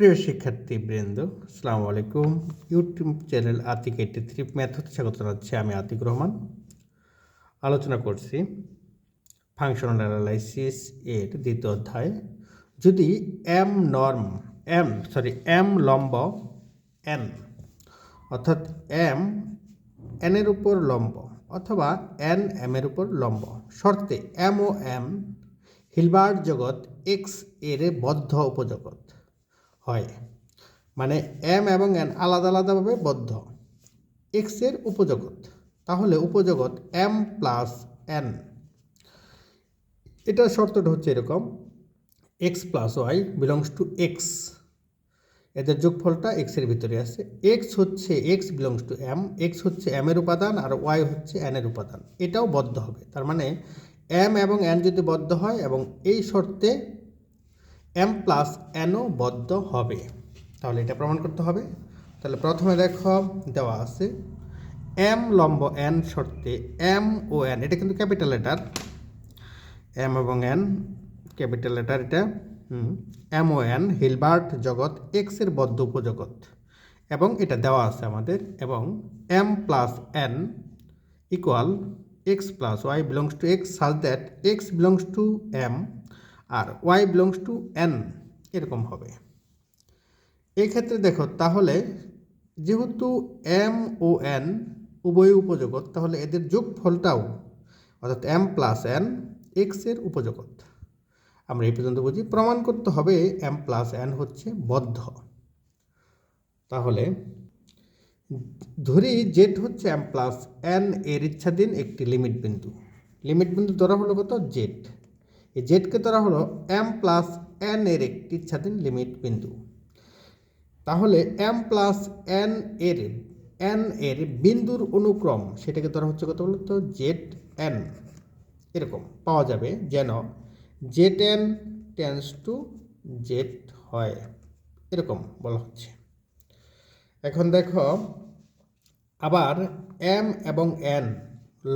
প্রিয় শিক্ষার্থী বৃন্দ আসসালামু আলাইকুম। YouTube channel Atik eighty three math হতে স্বাগত জানাচ্ছি আমি আতিক রহমান। আলোচনা করছি ফাংশনাল অ্যানালাইসিস এর দ্বিতীয় অধ্যায়। যদি M norm M sorry M লম্ব এন অর্থাৎ এম এনের উপর লম্ব অথবা এন এম এর উপর লম্ব, শর্তে এম ও এম হিলবার্ট জগৎ এক্সের বদ্ধ উপজগৎ। হয়। মানে এম এবং এন আলাদা আলাদাভাবে বদ্ধ। এক্সের উপজগৎ। তাহলে উপজগৎ এম প্লাস এন এটার শর্তটা হচ্ছে এরকম। X plus Y belongs to X এদের যোগফলটা এক্সের ভিতরে আছে। এক্স হচ্ছে X belongs to M X হচ্ছে এম এর উপাদান আর ওয়াই হচ্ছে এন এর উপাদান। এটাও বদ্ধ হবে। তার মানে এম এবং এন যদি বদ্ধ হয় এবং এই শর্তে এম প্লাস এনও বদ্ধ হবে। তাহলে এটা প্রমাণ করতে হবে। তাহলে প্রথমে দেখো, দেওয়া আছে এম লম্ব এন শর্তে এম ও এন এটা কিন্তু ক্যাপিটাল লেটার। এম এবং এন ক্যাপিটাল লেটার এটা। এম ও এন হিলবার্ট জগৎ এক্সের বদ্ধ উপজগৎ। এবং এটা দেওয়া আছে আমাদের। এবং M plus N equal x plus y belongs to x such that x belongs to M R Y belongs to N এরকম হবে। এই ক্ষেত্রে দেখো, তাহলে যেহেতু এম ও এন উভয় উপজগৎ, তাহলে এদের যোগফলটাও, অর্থাৎ এম প্লাস এন এক্সের উপজগৎ। আমরা এই পর্যন্ত বুঝি, প্রমাণ করতে হবে এম প্লাস এন হচ্ছে বদ্ধ। তাহলে ধরি জেড হচ্ছে এম প্লাস এন এর ইচ্ছাধীন একটি লিমিট বিন্দু। লিমিট বিন্দু ধরা হলো কত? জেড এই জেডকে ধরা হলো এম প্লাস এন এর একটি ইচ্ছাধীন লিমিট বিন্দু। তাহলে এম প্লাস এন এর এন এর বিন্দুর অনুক্রম সেটাকে ধরা হচ্ছে কত বলতো? জেড এন এরকম পাওয়া যাবে যেন z n tends to z হয়। এরকম বলা হচ্ছে। এখন দেখো, আবার এম এবং এন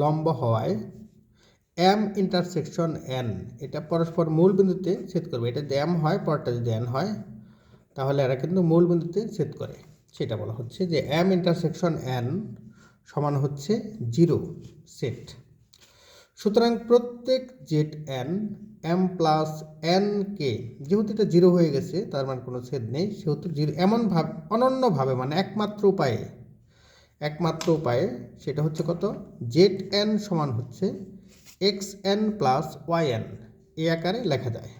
লম্ব হওয়ায় এম ইন্টারসেকশন এন এটা পরস্পর মূল বিন্দুতে ছেদ করবে। এটা যদি এম হয় পরটা যদি এন হয়, তাহলে এরা কিন্তু মূল বিন্দুতে ছেদ করে। সেটা বলা হচ্ছে যে এম ইন্টারসেকশন এন সমান হচ্ছে জিরো সেট সুতরাং প্রত্যেক z n M plus N কে যেহেতু এটা জিরো হয়ে গেছে, তার মানে কোনো ছেদ নেই। সেহেতু জিরো এমন ভাব, অনন্যভাবে মানে একমাত্র উপায়ে একমাত্র উপায়ে, সেটা হচ্ছে কত? জেড এন সমান হচ্ছে x n plus y n, এই আকারে লেখা যায়।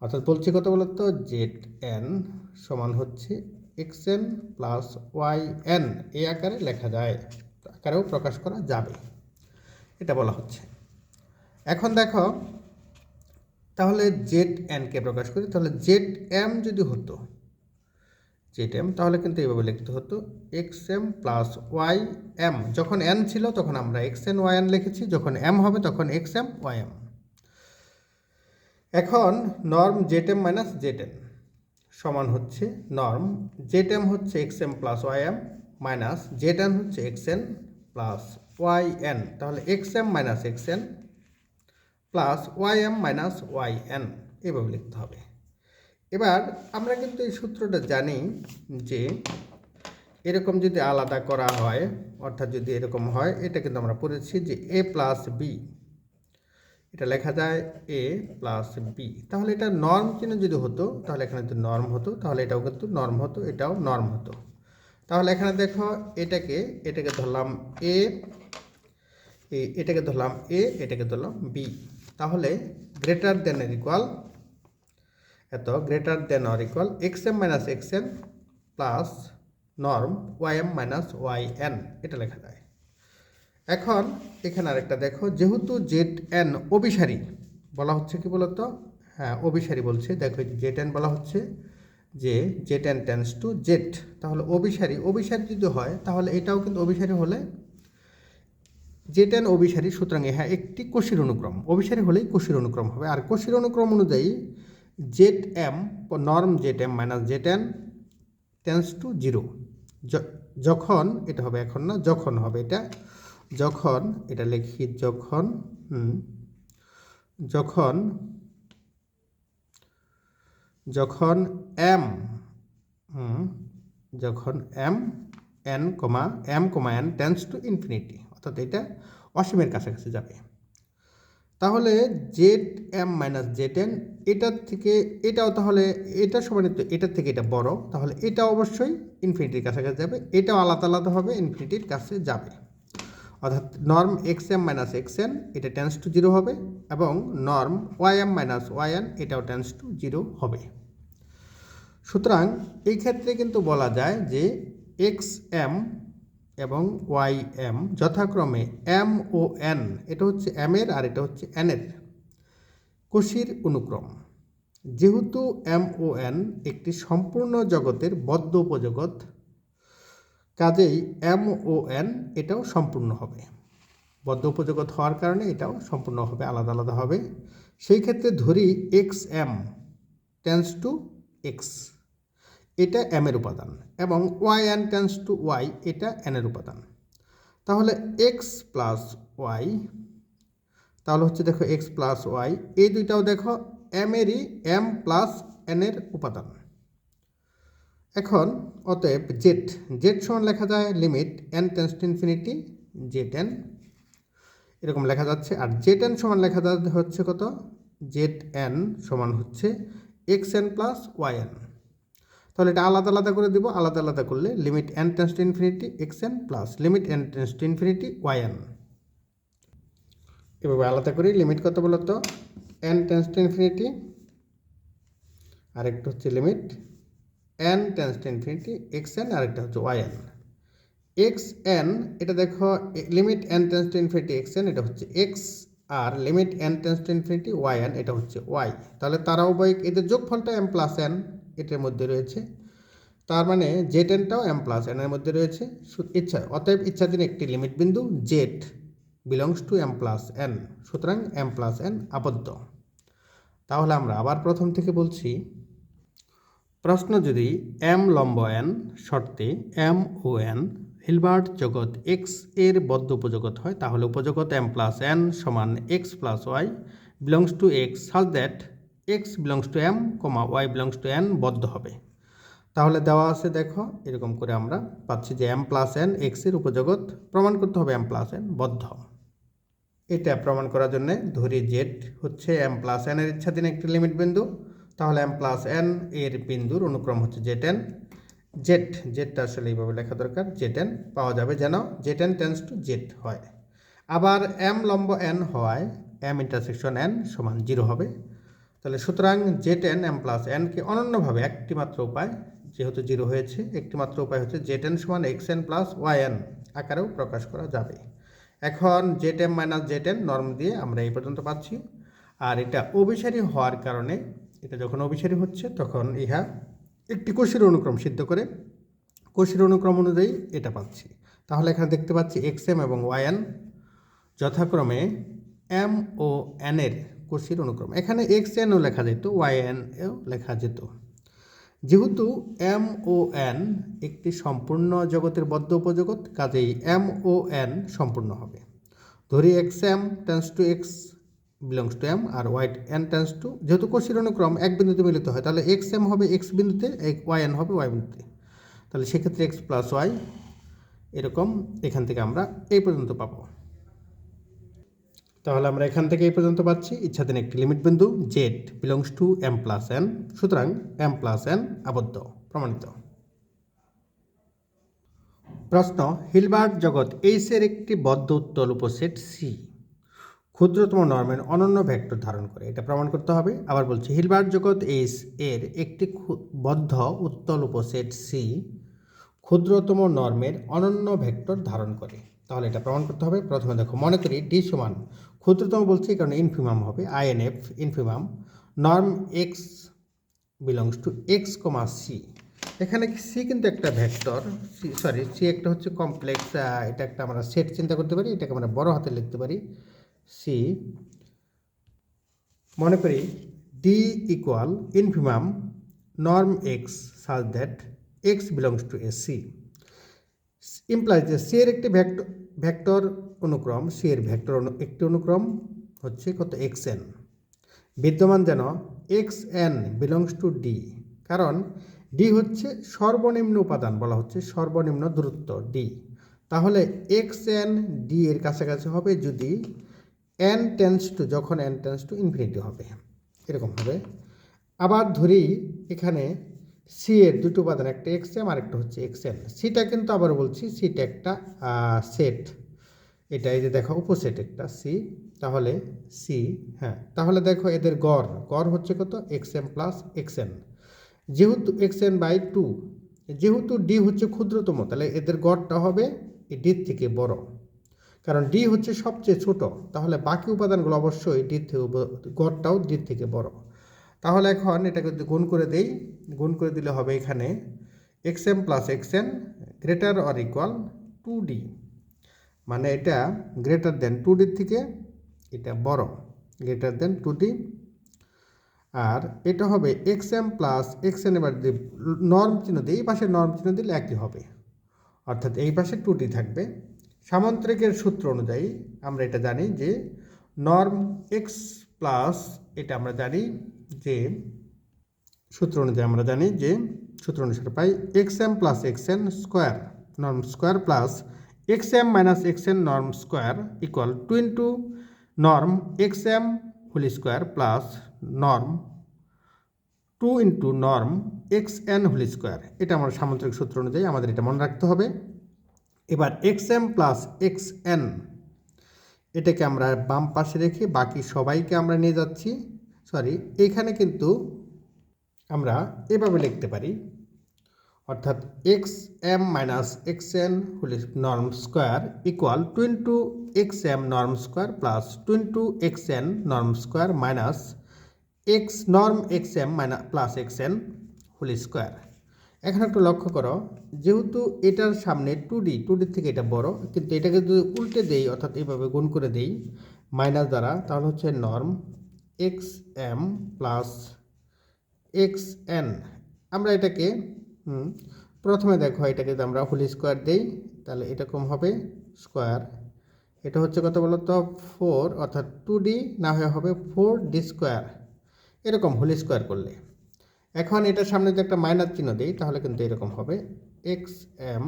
অর্থাৎ বলছি কত বলতো জেড এন সমান হচ্ছে x n plus y n, এই আকারে লেখা যায়। আকারেও প্রকাশ করা যাবে। এটা বলা হচ্ছে। এখন দেখো, তাহলে জেড এনকে প্রকাশ করি, তাহলে জেড এম যদি হতো জেড তাহলে কিন্তু এইভাবে লিখতে হতো x m plus y m যখন এন ছিল, তখন আমরা এক্স এন ওয়াই এন লিখেছি। যখন এম হবে, তখন এক্স এম ওয়াই এম এখন norm z m minus z n সমান হচ্ছে নর্ম জেড এম হচ্ছে x m plus y m minus z n হচ্ছে x n plus y n তাহলে x m minus x n plus y m minus y n এভাবে লিখতে হবে। এবার আমরা কিন্তু এই সূত্রটা জানি যে এরকম যদি আলাদা করা হয়, অর্থাৎ যদি এরকম হয়, এটা কিন্তু আমরা পড়েছি যে এ প্লাস বি এটা লেখা যায় এ প্লাস বি তাহলে এটা নর্ম চিহ্ন যদি হতো, তাহলে এখানে যদি নর্ম হতো, তাহলে এটাও কিন্তু নর্ম হতো, এটাও নর্ম হতো। তাহলে এখানে দেখো, এটাকে এটাকে ধরলাম এ, এটাকে ধরলাম এ এটাকে ধরলাম বি তাহলে গ্রেটার দেন এর ইকুয়াল এত greater than or equal x m minus x n plus norm y m minus y n এটা লেখা যায়। এখন এখানে আরেকটা দেখো, যেহেতু জেড এন অভিসারী, বলা হচ্ছে কি বলতো? হ্যাঁ অভিসারী বলছে। দেখো জেড এন বলা হচ্ছে যে z n tends to z তাহলে অভিসারী অভিসারী যদি হয়, তাহলে এটাও কিন্তু অভিসারী হলে জেড এন অভিসারী, সুতরাং হ্যাঁ একটি কোষের অনুক্রম। অভিসারী হলেই কোষের অনুক্রম হবে। আর কোষের অনুক্রম অনুযায়ী z m norm z m minus z n tends to zero যখন এটা হবে এখন না, যখন হবে এটা, যখন, এটা লিখি যখন যখন যখন এম যখন m n comma m comma n tends to infinity অর্থাৎ এটা অসীমের কাছাকাছি যাবে। তাহলে z m minus z n এটার থেকে, এটাও তাহলে এটা সমানিত, এটার থেকে এটা বড়, তাহলে এটা অবশ্যই ইনফিনিটির কাছাকাছি যাবে, এটাও আলাদা আলাদাভাবে ইনফিনিটির কাছে যাবে। অর্থাৎ norm x m minus x n এটা টেন্স টু জিরো হবে, এবং norm y m minus y n এটাও টেন্স টু জিরো হবে। সুতরাং এই ক্ষেত্রে কিন্তু বলা যায় যে এক্স এম এবং ওয়াই এম যথাক্রমে এম ও এন। এটা হচ্ছে এম এর আর এটা হচ্ছে এন এর। কোষীর অনুক্রম। যেহেতু এম ও এন একটি সম্পূর্ণ জগতের বদ্ধ উপজগৎ, কাজেই এম ও এন এটাও সম্পূর্ণ হবে। বদ্ধ উপজগৎ হওয়ার কারণে এটাও সম্পূর্ণ হবে, আলাদা আলাদা হবে। সেই ক্ষেত্রে ধরি x m tends to x. এটা এম এর উপাদান এবং y n tends to y এটা এন এর উপাদান। তাহলে এক্স প্লাস ওয়াই তাহলে হচ্ছে দেখো এক্স প্লাস ওয়াই এই দুইটাও দেখো এম এরই এম প্লাস এন এর উপাদান। এখন অতএব জেড জেড সমান লেখা যায় limit n tends to infinity z n এরকম লেখা যাচ্ছে, আর জেড এন সমান লেখা যাচ্ছে হচ্ছে কত? জেড এন সমান হচ্ছে x n plus y n তাহলে এটা আলাদা আলাদা করে দিব, আলাদা আলাদা করলে limit n tends to infinity x n plus limit n tends to infinity y n এভাবে আলাদা করি লিমিট কত বলতো এন টেন্স টু ইনফিনিটি আরেকটা হচ্ছে limit n tends to infinity x n আরেকটা হচ্ছে ওয়াই এন এক্স এন এটা দেখো limit n tends to infinity x n এটা হচ্ছে x R limit n tends to infinity y n এটা হচ্ছে ওয়াই তাহলে তারা উভয় এদের যোগফলটা এম প্লাস এন এটার মধ্যে রয়েছে। তার মানে জেড এনটাও এম প্লাস এনের মধ্যে রয়েছে। ইচ্ছা অতএব ইচ্ছাধীন একটি লিমিট বিন্দু z belongs to M plus N সুতরাং এম প্লাস এন আবদ্ধ। তাহলে আমরা আবার প্রথম থেকে বলছি, প্রশ্ন যদি এম লম্ব এন শর্তে এম ও এন হিলবার্ট জগৎ এক্সের বদ্ধ উপজগৎ হয়, তাহলে উপজগৎ এম প্লাস এন সমান x plus y belongs to x such that x belongs to M comma y belongs to N বদ্ধ হবে। তাহলে দেওয়া আছে দেখো, এরকম করে আমরা পাচ্ছি যে এম প্লাস এন এক্সের উপজগৎ প্রমাণ করতে হবে এম প্লাস এন বদ্ধ। এটা প্রমাণ করার জন্য ধরি জেড হচ্ছে এম প্লাস এর ইচ্ছাধীন একটি লিমিট বিন্দু। তাহলে এম প্লাস এন এর বিন্দুর অনুক্রম হচ্ছে জেড এন জেড জেডটা আসলে এইভাবে লেখা দরকার জেড এন পাওয়া যাবে যেন z n tends to z হয়। আবার এম লম্ব এন হওয়ায় এম ইন্টারসেকশন এন সমান জিরো হবে। তাহলে সুতরাং জেড এন এম প্লাস এনকে অনন্যভাবে একটি মাত্র উপায়, যেহেতু জিরো হয়েছে একটি মাত্র উপায় হচ্ছে জেড এন সমান x n plus y n আকারেও প্রকাশ করা যাবে। এখন z m minus z n norm দিয়ে আমরা এই পর্যন্ত পাচ্ছি। আর এটা অভিসারী হওয়ার কারণে, এটা যখন অভিসারী হচ্ছে, তখন ইহা একটি কোষের অনুক্রম সিদ্ধ করে, কোষের অনুক্রম অনুযায়ী এটা পাচ্ছি। তাহলে এখানে দেখতে পাচ্ছি এক্স এম এবং ওয়াই এন যথাক্রমে এম ও এন এর কোষের অনুক্রম। এখানে এক্স এনও লেখা যেত ওয়াই এন এও লেখা যেত। যেহেতু এম ও এন একটি সম্পূর্ণ জগতের বদ্ধ উপজগৎ, কাজেই এম ও এন সম্পূর্ণ হবে। ধরি x m tends to x belongs to M R Y N tends to যেহেতু কোষের অনুক্রম এক বিন্দুতে মিলিত হয়, তাহলে এক্স এম হবে এক্স বিন্দুতে ওয়াই এন হবে ওয়াই বিন্দুতে। তাহলে সেক্ষেত্রে এক্স প্লাস ওয়াই এরকম এখান থেকে আমরা এই পর্যন্ত পাবো। তাহলে আমরা এখান থেকে এই পর্যন্ত পাচ্ছি। ইচ্ছাধীন একটি লিমিট বিন্দু z belongs to M plus N সুতরাং এম প্লাস এন আবদ্ধ, প্রমাণিত। প্রশ্ন, হিলবার্ট জগৎ এইসের একটি বদ্ধ উত্তল উপসেট সি ক্ষুদ্রতম নর্মের অনন্য ভেক্টর ধারণ করে, এটা প্রমাণ করতে হবে। আবার বলছি, হিলবার্ট জগৎ এইস এর একটি বদ্ধ উত্তল উপসেট সি ক্ষুদ্রতম নর্মের অনন্য ভেক্টর ধারণ করে। তাহলে এটা প্রমাণ করতে হবে। প্রথমে দেখো, মনে করি ডি সমান ক্ষুদ্রতম বলছি, কারণ ইনফিমাম হবে inf infimum norm x belongs to x comma C এখানে সি কিন্তু একটা ভেক্টর সি সরি সি একটা হচ্ছে কমপ্লেক্স এটা একটা আমরা সেট চিন্তা করতে পারি, এটাকে আমরা বড় হাতে লিখতে পারি। সি মনে করি d equal infimum norm x such that x belongs to a C implies যে সি এর একটি ভেক্টর ভেক্টর অনুক্রম সি এর ভেক্টর একটি অনুক্রম হচ্ছে কত? এক্স এন বিদ্যমান যেন x n belongs to d কারণ ডি হচ্ছে সর্বনিম্ন উপাদান, বলা হচ্ছে সর্বনিম্ন দূরত্ব ডি তাহলে এক্স এন ডি এর কাছাকাছি হবে যদি এন টেন্স টু যখন এন টেন্স টু ইনফিনিটি হবে, এরকম হবে। আবার ধরি এখানে সি এর দুটো উপাদান, একটা এক্স এম আর একটা হচ্ছে এক্স এন সিটা কিন্তু আবার বলছি সিটা একটা সেট এটা এই যে দেখো উপসেট একটা সি তাহলে সি হ্যাঁ তাহলে দেখো এদের গড়। গড় হচ্ছে কত? X m plus x n যেহেতু এক্স এন বাই টু যেহেতু ডি হচ্ছে ক্ষুদ্রতম, তাহলে এদের গড়টা হবে এই ডির থেকে বড়। কারণ ডি হচ্ছে সবচেয়ে ছোট, তাহলে বাকি উপাদানগুলো অবশ্যই ডির থেকে গড়টাও ডির থেকে বড়। তাহলে এখন এটাকে যদি গুণ করে দেই, গুণ করে দিলে হবে এখানে x m plus x n greater or equal to d মানে এটা গ্রেটার দেন টু ডির থেকে এটা বড় গ্রেটার দেন টু ডি আর এটা হবে x m plus x n এবার যদি নর্ম চিহ্ন দিই, এই পাশে নর্ম চিহ্ন দিলে একই হবে। অর্থাৎ এই পাশে টু ডি থাকবে। সামান্তরিকের সূত্র অনুযায়ী আমরা এটা জানি যে নর্ম এক্স প্লাস এটা আমরা জানি যে সূত্র অনুযায়ী আমরা জানি যে সূত্র অনুসারে পাই x m plus x n square norm square plus x m minus x n norm square equal to into norm x m whole square plus norm two into norm x n whole square এটা আমার সামান্তরিক সূত্র অনুযায়ী আমাদের এটা মনে রাখতে হবে। এবার x m plus x n এটাকে আমরা বাম পাশে রেখে বাকি সবাইকে আমরা নিয়ে যাচ্ছি। সরি এখানে কিন্তু আমরা এভাবে লিখতে পারি। অর্থাৎ x m minus x n whole norm square equal to x m norm square plus two x n norm square minus x norm x m minus plus x n whole square এখন একটু লক্ষ্য করো, যেহেতু এটার সামনে two d two ডির থেকে এটা বড়, কিন্তু এটাকে যদি উল্টে দেই, অর্থাৎ এইভাবে গুণ করে দেই মাইনাস দ্বারা, তাহলে হচ্ছে norm x m plus x n আমরা এটাকে প্রথমে দেখো, এটাকে যদি আমরা হোল স্কোয়ার দেই, তাহলে এরকম হবে স্কোয়ার এটা হচ্ছে কত বলো তো ফোর অর্থাৎ টু ডি না হয়ে হবে ফোর ডি স্কোয়ার এরকম হোল স্কোয়ার করলে। এখন এটার সামনে যদি একটা মাইনাস চিহ্ন দিই, তাহলে কিন্তু এরকম হবে x m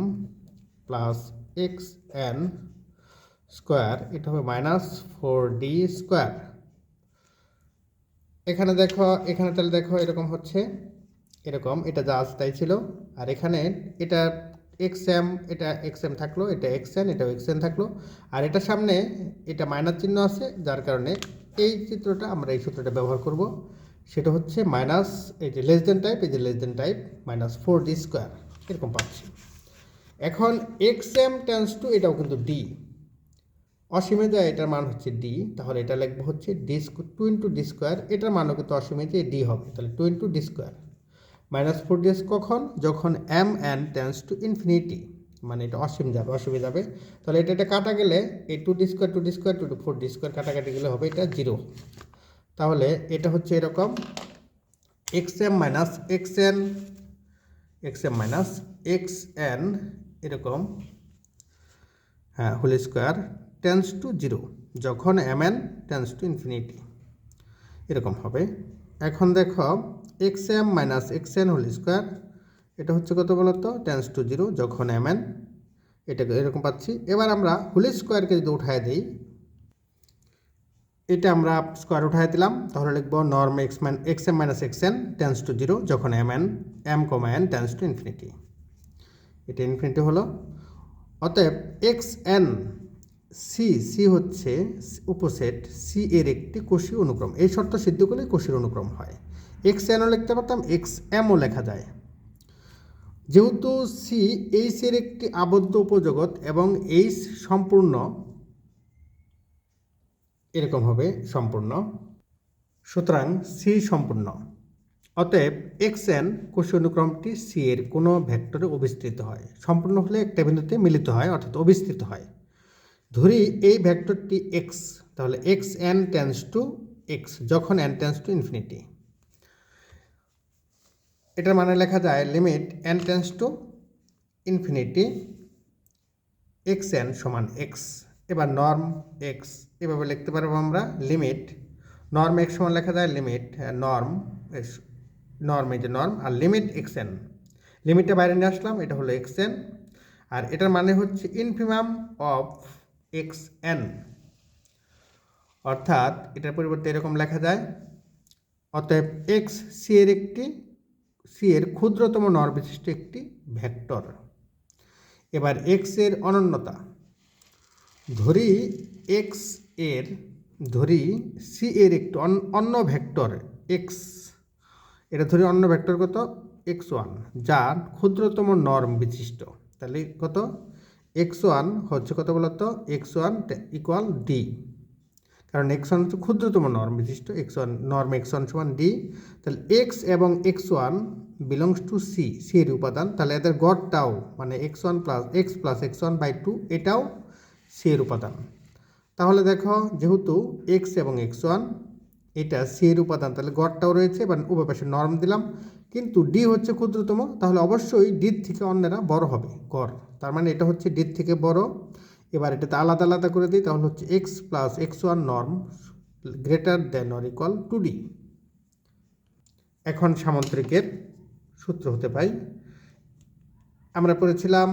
plus x n square এটা হবে মাইনাস ফোর ডি স্কোয়ার এখানে দেখো, এখানে তাহলে দেখো এরকম হচ্ছে, এরকম, এটা যা তাই ছিল। আর এখানে এটা এক্স এম এটা এক্স এম থাকল, এটা এক্স এন এটা এক্স এন থাকল। আর এটা সামনে এটা মাইনাস চিহ্ন আছে, যার কারণে এই চিত্রটা আমরা এই সূত্রটা ব্যবহার করব। সেটা হচ্ছে মাইনাস এই যে লেস দেন টাইপ এই যে less than type minus four d square এরকম পাচ্ছি। এখন এক্স এম টেন্স টু এটাও কিন্তু ডি অসীমে যায়, এটার মান হচ্ছে ডি তাহলে এটা লিখব হচ্ছে d two into d square এটার মানও কিন্তু অসীমে যে ডি হবে, তাহলে two into d square minus four d কখন? যখন m n tends to infinity মানে এটা অসীম যাবে, অসীমে যাবে। তাহলে এটা এটা কাটা গেলে এই two d square two d square two two four d square কাটাকাটি গেলে হবে এটা জিরো তাহলে এটা হচ্ছে এরকম x m minus x n x m minus x n এরকম হ্যাঁ whole square tends to zero, যখন m n tends to infinity. এরকম হবে। এখন দেখো, x m minus x n whole square, এটা হচ্ছে কত বলতো? টেন্স টু জিরো, যখন এম এন। এটাকে এরকম পাচ্ছি। এবার আমরা হোল স্কোয়ারকে যদি উঠায় দিই, এটা আমরা স্কোয়ার উঠায় দিলাম, তাহলে লিখব নর্ম এক্স মান, x m minus x n tends to zero, যখন m n, m comma n tends to infinity. এটা ইনফিনিটি হলো। অতএব এক্স এন সি সি হচ্ছে উপসেট সি এর একটি কোষী অনুক্রম। এই শর্ত সিদ্ধ করলে কোষীর অনুক্রম হয়। এক্স এনও লিখতে পারতাম এক্স এমও লেখা যায়। যেহেতু সি এইচ এর একটি আবদ্ধ উপজগৎ এবং এইচ সম্পূর্ণ এরকম হবে, সম্পূর্ণ। সুতরাং সি সম্পূর্ণ। অতএব এক্স এন কোষ অনুক্রমটি সি এর কোনো ভেক্টরে অবিস্তৃত হয়। সম্পূর্ণ হলে একটা বিন্দুতে মিলিত হয়, অর্থাৎ অবিস্তৃত হয়। ধরি এই ভেক্টরটি এক্স তাহলে X N tends to X যখন এন টেন্স টু ইনফিনিটি এটার মানে লেখা যায় limit N tends to infinity X N সমান এক্স এবার নর্ম এক্স এভাবে লিখতে পারব আমরা লিমিট নর্ম এক্স সমান লেখা যায় লিমিট নর্ম নর্ম এই যে নর্ম আর লিমিট এক্স এন লিমিটটা বাইরে নিয়ে আসলাম, এটা হলো এক্স এন আর এটার মানে হচ্ছে ইনফিমাম অফ এক্স এন অর্থাৎ এটার পরিবর্তে এরকম লেখা যায়। অতএব এক্স সি এর একটি সি এর ক্ষুদ্রতম নর বিশিষ্ট একটি ভেক্টর। এবার এক্সের অনন্যতা। ধরি এক্সের, ধরি সি এর একটি অন- অন্য ভেক্টর এক্স এটা ধরি অন্য ভেক্টর কত? এক্স ওয়ান যার ক্ষুদ্রতম নর্ম বিশিষ্ট। তাহলে কত? এক্স ওয়ান হচ্ছে কত বলতো? এক্স ওয়ান ইকুয়াল ডি কারণ এক্স ওয়ান হচ্ছে ক্ষুদ্রতম নর্ম বিশিষ্ট x one norm x one সমান ডি তাহলে এক্স এবং x one belongs to C C এর উপাদান। তাহলে এদের গড়টাও মানে x one plus x plus x one by two এটাও সি এর উপাদান। তাহলে দেখো, যেহেতু এক্স এবং এক্স ওয়ান, এটা সি এর উপাদান, তাহলে গড়টাও রয়েছে, এবার উভয় পাশে নর্ম দিলাম। কিন্তু ডি হচ্ছে ক্ষুদ্রতম, তাহলে অবশ্যই ডির থেকে অন্যেরা বড় হবে, গড়। তার মানে এটা হচ্ছে ডির থেকে বড়। এবার এটাতে আলাদা আলাদা করে দিই, তাহলে হচ্ছে x plus x one norm greater than or equal to d এখন সামন্ত্রিকের সূত্র হতে পাই। আমরা পড়েছিলাম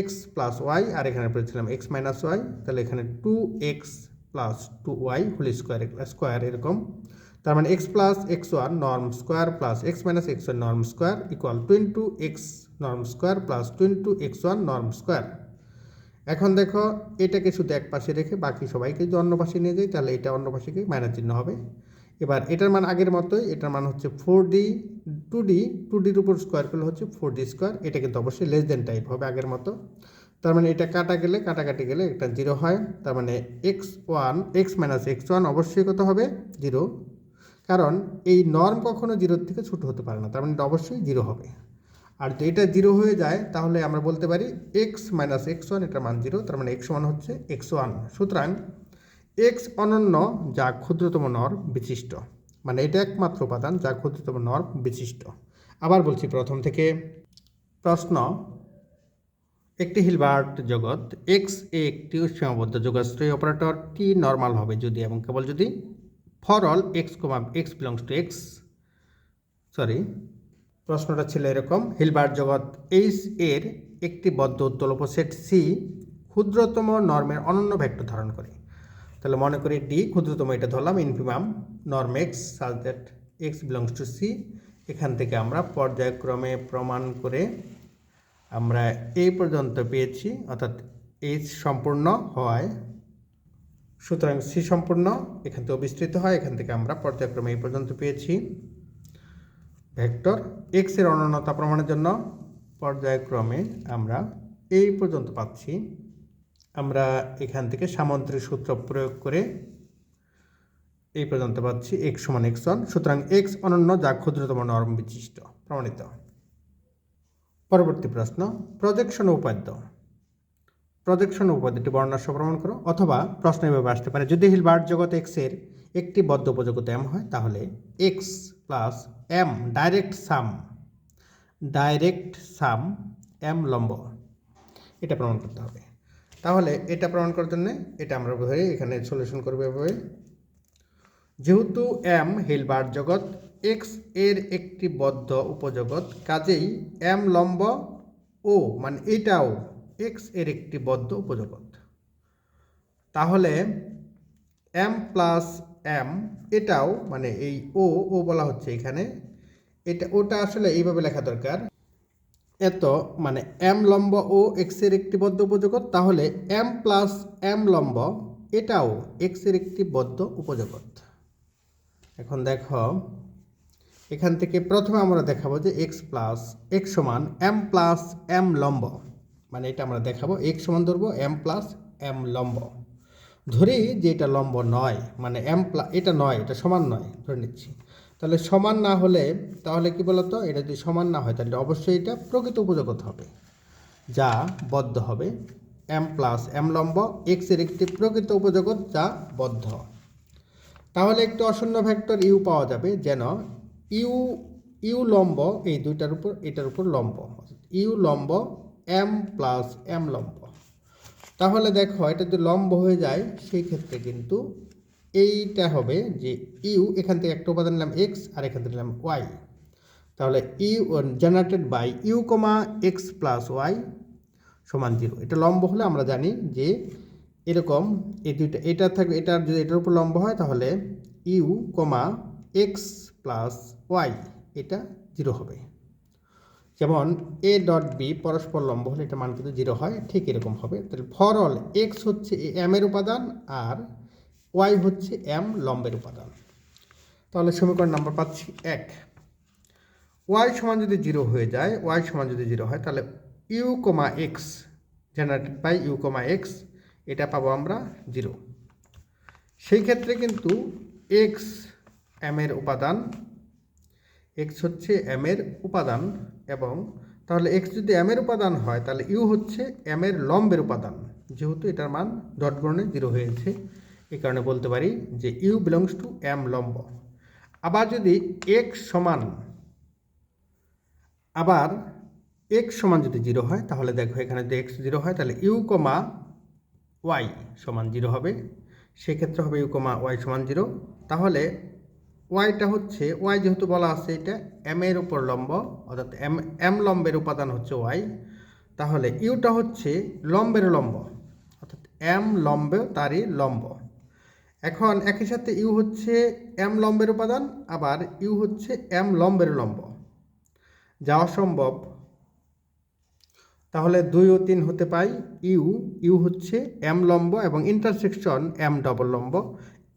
এক্স প্লাস ওয়াই আর এখানে পড়েছিলাম এক্স মাইনাস ওয়াই তাহলে এখানে two x plus two y whole square square এরকম। তার মানে x plus x one norm square plus x minus x one norm square equal to x norm square plus two x one norm square এখন দেখো, এটাকে শুধু এক পাশে রেখে বাকি সবাইকে যদি অন্য পাশে নিয়ে যাই, তাহলে এটা অন্য পাশে গিয়ে মাইনাস চিহ্ন হবে। এবার এটার মান আগের মতোই, এটার মান হচ্ছে four d two d two ডির উপর স্কোয়ার করলে হচ্ছে ফোর ডি স্কোয়ার এটা কিন্তু অবশ্যই লেস দেন টাইপ হবে আগের মতো। তার মানে এটা কাটা গেলে, কাটাকাটি গেলে এটা জিরো হয়। তার মানে x one x minus x one অবশ্যই কত হবে? জিরো কারণ এই নর্ম কখনো জিরোর থেকে ছোটো হতে পারে না, তার মানে এটা অবশ্যই জিরো হবে। আর যদি এটা জিরো হয়ে যায়, তাহলে আমরা বলতে পারি এক্স মাইনাস এক্স ওয়ান এটার মান জিরো তার মানে এক্স ওয়ান হচ্ছে এক্স ওয়ান সুতরাং এক্স অনন্য যা ক্ষুদ্রতম নর বিশিষ্ট মানে এটা একমাত্র উপাদান যা ক্ষুদ্রতম নর বিশিষ্ট। আবার বলছি প্রথম থেকে। প্রশ্ন, একটি হিলবার্ট জগৎ এক্স এ একটি সীমাবদ্ধ যোগাশ্রয়ী অপারেটর টি নর্মাল হবে যদি এবং কেবল যদি for all x comma x belongs to x sorry প্রশ্নটা ছিল এরকম। হিলবার্ট জগৎ এইচ এর একটি বদ্ধ উত্তল উপসেট সি ক্ষুদ্রতম নর্মের অনন্য ভেক্টর ধারণ করে। তাহলে মনে করি ডি ক্ষুদ্রতম এটা ধরলাম infimum norm x such that x belongs to c এখান থেকে আমরা পর্যায়ক্রমে প্রমাণ করে আমরা এই পর্যন্ত পেয়েছি। অর্থাৎ এইচ সম্পূর্ণ হওয়ায় সুতরাং সি সম্পূর্ণ, এখান থেকে বিস্তৃত হয়, এখান থেকে আমরা পর্যায়ক্রমে এই পর্যন্ত পেয়েছি। ভেক্টর এক্সের অনন্যতা প্রমাণের জন্য পর্যায়ক্রমে আমরা এই পর্যন্ত পাচ্ছি। আমরা এখান থেকে সামন্ত্রিক সূত্র প্রয়োগ করে এই পর্যন্ত পাচ্ছি এক্স সমান এক্স ওয়ান সুতরাং এক্স অনন্য যা ক্ষুদ্রতম নরম বিশিষ্ট, প্রমাণিত। পরবর্তী প্রশ্ন প্রজেকশন উপাদ্য। প্রজেকশন উপাদ্যটি বর্ণাশ্য প্রমাণ করো অথবা প্রশ্ন এভাবে আসতে পারে। যদি হিলবার্ট জগৎ এক্সের একটি বদ্ধ উপযোগিতা এম হয়, তাহলে x plus m direct sum direct sum m লম্ব। এটা প্রমাণ করতে হবে। তাহলে এটা প্রমাণ করার জন্য এটা আমরা ধরে এখানে সলিউশন করব এভাবে। যেহেতু এম হিলবার্ট জগৎ এক্সের একটি বদ্ধ উপজগৎ, কাজেই এম লম্ব ও মানে এটাও এক্সের একটি বদ্ধ উপজগৎ তাহলে এম প্লাস এম এটাও মানে এই ও ও বলা হচ্ছে এখানে। এটা, ওটা আসলে এইভাবে লেখা দরকার। এত মানে এম লম্ব ও এক্সের একটি বদ্ধ উপজগৎ তাহলে এম প্লাস এম লম্ব এটাও এক্সের একটি বদ্ধ উপজগৎ এখন দেখো, এখান থেকে প্রথমে আমরা দেখাবো যে এক্স প্লাস এক্স সমান এম প্লাস এম লম্ব। মানে এটা আমরা দেখাবো এক্স সমান ধরবো এম প্লাস এম লম্ব। ধরি যে এটা লম্ব নয় মানে এম প্লা এটা নয়, এটা সমান নয়, ধরে নিচ্ছি। তাহলে সমান না হলে, তাহলে কি বলতো? এটা যদি সমান না হয়, তাহলে অবশ্যই এটা প্রকৃত উপজগত হবে। যা বদ্ধ হবে এম প্লাস এম লম্ব এক্সের একটি প্রকৃত উপজগৎ যা বদ্ধ। তাহলে একটি অশূন্য ভেক্টর ইউ পাওয়া যাবে, যেন ইউ ইউ লম্ব, এই দুইটার উপর, এটার উপর লম্ব। ইউ লম্ব এম প্লাস এম লম্ব। তাহলে দেখো, এটা যদি লম্ব হয়ে যায়, সেই ক্ষেত্রে কিন্তু এইটা হবে যে ইউ এখান থেকে একটা উপাদান নিলাম এক্স আর এখান থেকে নিলাম ওয়াই তাহলে u generated by u comma x plus y সমান জিরো এটা লম্ব হলে আমরা জানি যে এরকম এই দুইটা, এটা থাকবে এটার যদি এটার উপর লম্ব হয়, তাহলে u comma x plus y এটা জিরো হবে। যেমন এ ডট বি পরস্পর লম্ব হলে এটা মান কিন্তু জিরো হয়, ঠিক এরকম হবে। তাহলে ফর অল এক্স হচ্ছে এম এর উপাদান আর ওয়াই হচ্ছে এম লম্বের উপাদান। তাহলে সমীকরণ নাম্বার পাচ্ছি এক। ওয়াই সমান যদি জিরো হয়ে যায় ওয়াই সমান যদি জিরো হয়, তাহলে u comma x generated by u comma x এটা পাবো আমরা জিরো সেই ক্ষেত্রে কিন্তু এক্স এম এর উপাদান এক্স হচ্ছে এম এর উপাদান এবং তাহলে এক্স যদি এম এর উপাদান হয়, তাহলে ইউ হচ্ছে এম এর লম্বের উপাদান। যেহেতু এটার মান ডট গুণনে জিরো হয়েছে, এই কারণে বলতে পারি যে ইউ বিলংস টু এম লম্ব। আবার যদি এক্স সমান, আবার এক্স সমান যদি জিরো হয়, তাহলে দেখো এখানে যদি এক্স জিরো হয়, তাহলে ইউ কমা ওয়াই সমান জিরো হবে। সেক্ষেত্রে হবে ইউ কমা ওয়াই সমান জিরো তাহলে ওয়াইটা হচ্ছে, ওয়াই যেহেতু বলা আছে, এটা এম এর উপর লম্ব, অর্থাৎ এম এম লম্বের উপাদান হচ্ছে ওয়াই। তাহলে ইউটা হচ্ছে লম্বের লম্ব, অর্থাৎ এম লম্বে, তারই লম্ব। এখন একই সাথে ইউ হচ্ছে এম লম্বের উপাদান, আবার ইউ হচ্ছে এম লম্বের লম্ব। যাওয়া সম্ভব। তাহলে দুই ও তিন হতে পাই ইউ ইউ হচ্ছে এম লম্ব এবং ইন্টারসেকশন এম ডবল লম্ব।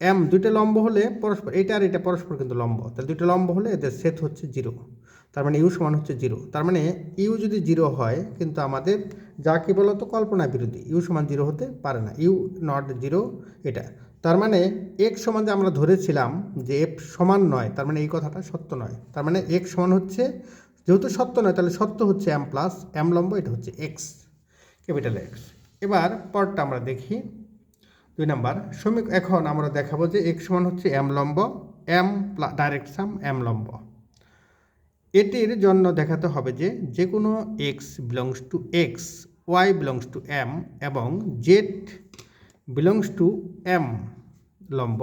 এম দুইটা লম্ব হলে পরস্পর এটা আর এটা পরস্পর কিন্তু লম্ব। তাহলে দুইটা লম্ব হলে এদের সেট হচ্ছে জিরো তার মানে ইউ সমান হচ্ছে জিরো তার মানে ইউ যদি জিরো হয়, কিন্তু আমাদের যা কি বলতো, কল্পনা বিরোধী। ইউ সমান জিরো হতে পারে না। ইউ নট জিরো এটা। তার মানে এক্স সমান যে আমরা ধরেছিলাম যে এফ সমান নয়, তার মানে এই কথাটা সত্য নয়। তার মানে এক্স সমান হচ্ছে, যেহেতু সত্য নয়, তাহলে সত্য হচ্ছে এম প্লাস এম লম্ব, এটা হচ্ছে এক্স ক্যাপিটাল এক্স এবার পরটা আমরা দেখি। দুই নাম্বার সমীক এখন আমরা দেখাবো যে এক্স সমান হচ্ছে এম লম্ব, এম ডাইরেক্ট সাম, এম লম্ব। এটির জন্য দেখাতে হবে যে যে কোনো x belongs to x, y belongs to m এবং জেড বিলংস টু এম লম্ব,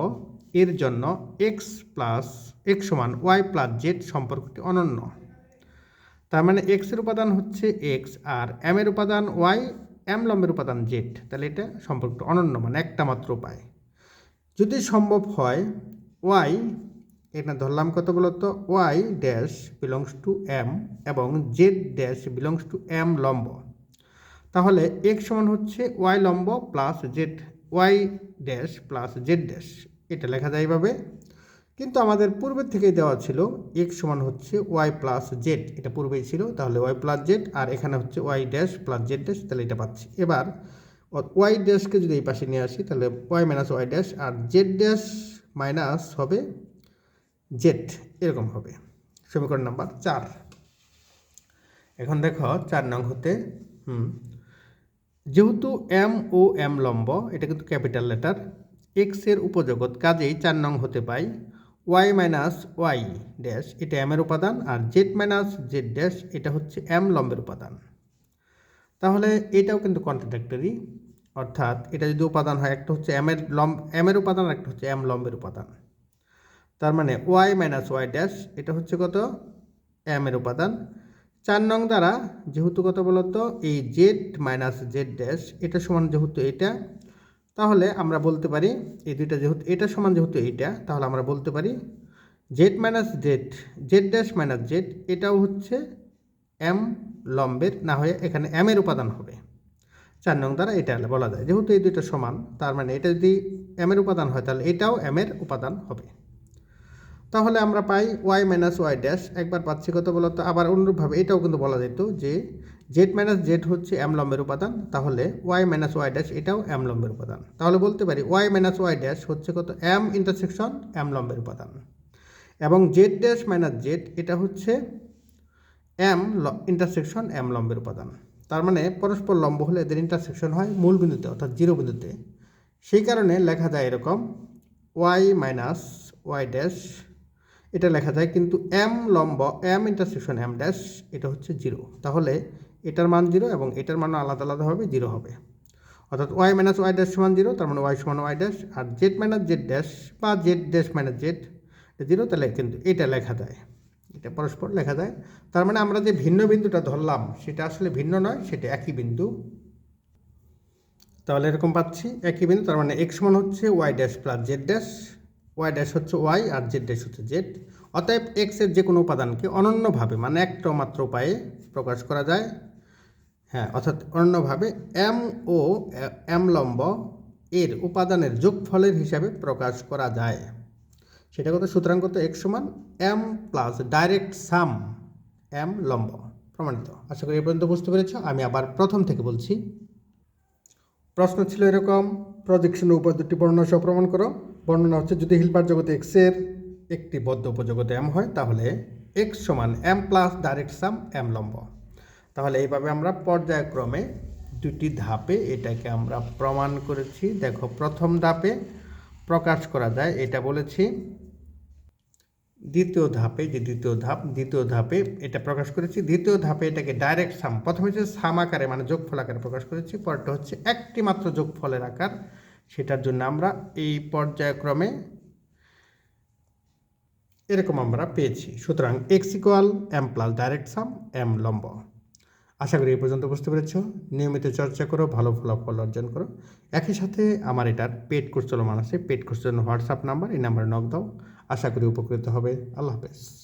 এর জন্য এক্স প্লাস, এক্স সমান ওয়াই প্লাস জেড সম্পর্কটি অনন্য। তার মানে এক্সের উপাদান হচ্ছে এক্স আর এম এর উপাদান ওয়াই এম লম্বের উপাদান জেড তাহলে এটা সম্পর্কটা অনন্য মানে একটা মাত্র উপায়। যদি সম্ভব হয় ওয়াই এটা ধরলাম কত বলতো y dash belongs to m এবং z dash belongs to m লম্ব। তাহলে এক্স সমান হচ্ছে ওয়াই লম্ব plus z y dash plus z dash এটা লেখা যায় এভাবে। কিন্তু আমাদের পূর্বের থেকেই দেওয়া ছিল এক্স সমান হচ্ছে ওয়াই প্লাস জেড এটা পূর্বেই ছিল, তাহলে ওয়াই প্লাস জেড আর এখানে হচ্ছে y dash plus z dash তাহলে এটা পাচ্ছি। এবার ওয়াই ড্যাশকে যদি এই পাশে নিয়ে আসি, তাহলে ওয়াই মাইনাস ওয়াই ড্যাশ আর জেড ড্যাশ মাইনাস হবে জেড এরকম হবে। সমীকরণ নাম্বার চার। এখন দেখো, চার নং হতে, হুম, যেহেতু এম ও এম লম্ব, এটা কিন্তু ক্যাপিটাল লেটার এক্সের উপজগৎ কাজেই চার নং হতে পাই ওয়াই মাইনাস ওয়াই ড্যাশ এটা এম এর উপাদান, আর জেড মাইনাস জেড ড্যাশ এটা হচ্ছে এম লম্বের উপাদান। তাহলে এটাও কিন্তু কন্ট্রাডাক্টরি অর্থাৎ এটা যদি উপাদান হয়, একটা হচ্ছে এম এর লম্ব এম এর উপাদান, আর একটা হচ্ছে এম লম্বের উপাদান। তার মানে ওয়াই মাইনাস ওয়াই ড্যাশ এটা হচ্ছে কত? এম এর উপাদান। চার নং দ্বারা যেহেতু কত বলতো? এই জেড মাইনাস জেড ড্যাশ এটা সমান যেহেতু এটা তাহলে আমরা বলতে পারি, এই দুইটা যেহেতু, এটা সমান যেহেতু এইটা, তাহলে আমরা বলতে পারি z minus z z dash minus z এটাও হচ্ছে এম লম্বের, না হয়ে এখানে এম এর উপাদান হবে। চার নং দ্বারা এটা বলা যায়। যেহেতু এই দুইটা সমান, তার মানে এটা যদি এম এর উপাদান হয়, তাহলে এটাও এম এর উপাদান হবে। তাহলে আমরা পাই ওয়াই মাইনাস ওয়াই ড্যাশ একবার পাচ্ছি কত বলতো? আবার অনুরূপভাবে এটাও কিন্তু বলা যেত যে জেড মাইনাস জেড হচ্ছে এম লম্বের উপাদান, তাহলে ওয়াই মাইনাস ওয়াই ড্যাশ এটাও এম লম্বের উপাদান। তাহলে বলতে পারি ওয়াই মাইনাস ওয়াই ড্যাশ হচ্ছে কত? এম ইন্টারসেকশন এম লম্বের উপাদান। এবং জেড ড্যাশ মাইনাস জেড এটা হচ্ছে এম ইন্টারসেকশন এম লম্বের উপাদান। তার মানে পরস্পর লম্ব হলে এদের ইন্টারসেকশন হয় মূল বিন্দুতে, অর্থাৎ জিরো বিন্দুতে। সেই কারণে লেখা যায় এরকম ওয়াই মাইনাস ওয়াই ড্যাশ এটা লেখা যায় কিন্তু এম লম্ব এম ইন্টারসেকশন এম ড্যাশ এটা হচ্ছে জিরো তাহলে এটার মান জিরো এবং এটার মান আলাদা আলাদাভাবে জিরো হবে। অর্থাৎ ওয়াই মাইনাস ওয়াই ড্যাশ সমান জিরো, তার মানে ওয়াই সমান ওয়াই ড্যাশ আর জেড মাইনাস জেড ড্যাশ বা z dash minus z zero, তাহলে কিন্তু এটা লেখা যায়। এটা পরস্পর লেখা যায়। তার মানে আমরা যে ভিন্ন বিন্দুটা ধরলাম, সেটা আসলে ভিন্ন নয়, সেটা একই বিন্দু। তাহলে এরকম পাচ্ছি, একই বিন্দু, তার মানে এক্স সমান হচ্ছে Y dash plus Z dash Y dash হচ্ছে ওয়াই আর জেড ড্যাশ হচ্ছে জেড অতএব এক্সের যে কোনো উপাদানকে অনন্যভাবে মানে একটা মাত্র উপায়ে প্রকাশ করা যায়। হ্যাঁ অর্থাৎ অন্যভাবে এম ও এম লম্ব এর উপাদানের যোগফলের হিসাবে প্রকাশ করা যায়। সেটা কত? সুতরাং কত? এক সমান m plus direct sum m লম্ব। প্রমাণিত। আশা করি এ পর্যন্ত বুঝতে পেরেছ। আমি আবার প্রথম থেকে বলছি। প্রশ্ন ছিল এরকম প্রজেকশন উপর দুটি বর্ণনা সহ প্রমাণ করো। বর্ণনা হচ্ছে, যদি হিলপার জগতে এক্সের একটি বদ্ধ উপজগতে এম হয়, তাহলে এক্স সমান m plus direct sum m লম্ব। তাহলে এইভাবে আমরা পর্যায়ক্রমে দুটি ধাপে এটাকে আমরা প্রমাণ করেছি। দেখো, প্রথম ধাপে প্রকাশ করা যায়, এটা বলেছি। দ্বিতীয় ধাপে, যে দ্বিতীয় ধাপ, দ্বিতীয় ধাপে এটা প্রকাশ করেছি। দ্বিতীয় ধাপে এটাকে ডাইরেক্ট সাম, প্রথমে হচ্ছে সাম আকারে মানে যোগফল আকারে প্রকাশ করেছি পরটা হচ্ছে একটি মাত্র যোগফলের আকার। সেটার জন্য আমরা এই পর্যায়ক্রমে এরকম আমরা পেয়েছি। সুতরাং x equal m plus direct sum m লম্ব। আশা করি এই পর্যন্ত বুঝতে পেরেছ। নিয়মিত চর্চা করো, ভালো ফলাফল অর্জন করো। একই সাথে আমার এটার পেট কোর্স চলমান আছে পেট কোর্সের জন্য হোয়াটসঅ্যাপ নাম্বার, এই নাম্বারে নক দাও। আশা করি উপকৃত হবে। আল্লাহ হাফেজ।